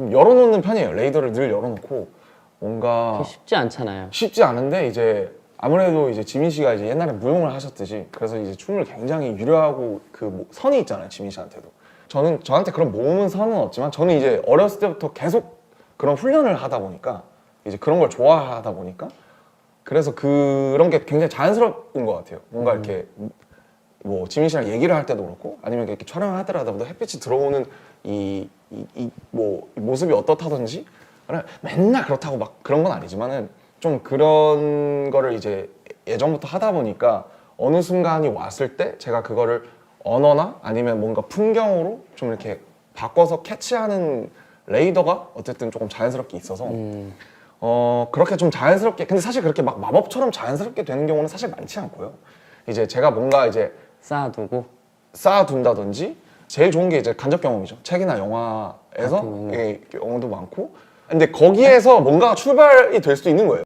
좀 열어놓는 편이에요. 레이더를 늘 열어놓고 뭔가 쉽지 않잖아요. 쉽지 않은데 이제 아무래도 이제 지민 씨가 이제 옛날에 무용을 하셨듯이 그래서 이제 춤을 굉장히 유려하고 그 뭐- 선이 있잖아요 지민 씨한테도 저는 저한테 그런 모음은 선은 없지만 저는 이제 어렸을 때부터 계속 그런 훈련을 하다 보니까 이제 그런 걸 좋아하다 보니까 그래서 그런 게 굉장히 자연스러운 것 같아요 뭔가 이렇게 뭐 지민 씨랑 얘기를 할 때도 그렇고 아니면 이렇게 촬영을 하더라도 햇빛이 들어오는 이 이 뭐 모습이 어떻다든지? 맨날 그렇다고 막 그런 건 아니지만은 좀 그런 거를 이제 예전부터 하다 보니까 어느 순간이 왔을 때 제가 그거를 언어나 아니면 뭔가 풍경으로 좀 이렇게 바꿔서 캐치하는 레이더가 어쨌든 조금 자연스럽게 있어서 음, 어 그렇게 좀 자연스럽게 근데 사실 그렇게 막 마법처럼 자연스럽게 되는 경우는 사실 많지 않고요. 이제 제가 뭔가 이제 쌓아두고? 쌓아둔다든지 제일 좋은 게 이제 간접 경험이죠. 책이나 영화에서 경우. 예, 경우도 많고 근데 거기에서 뭔가 출발이 될 수도 있는 거예요.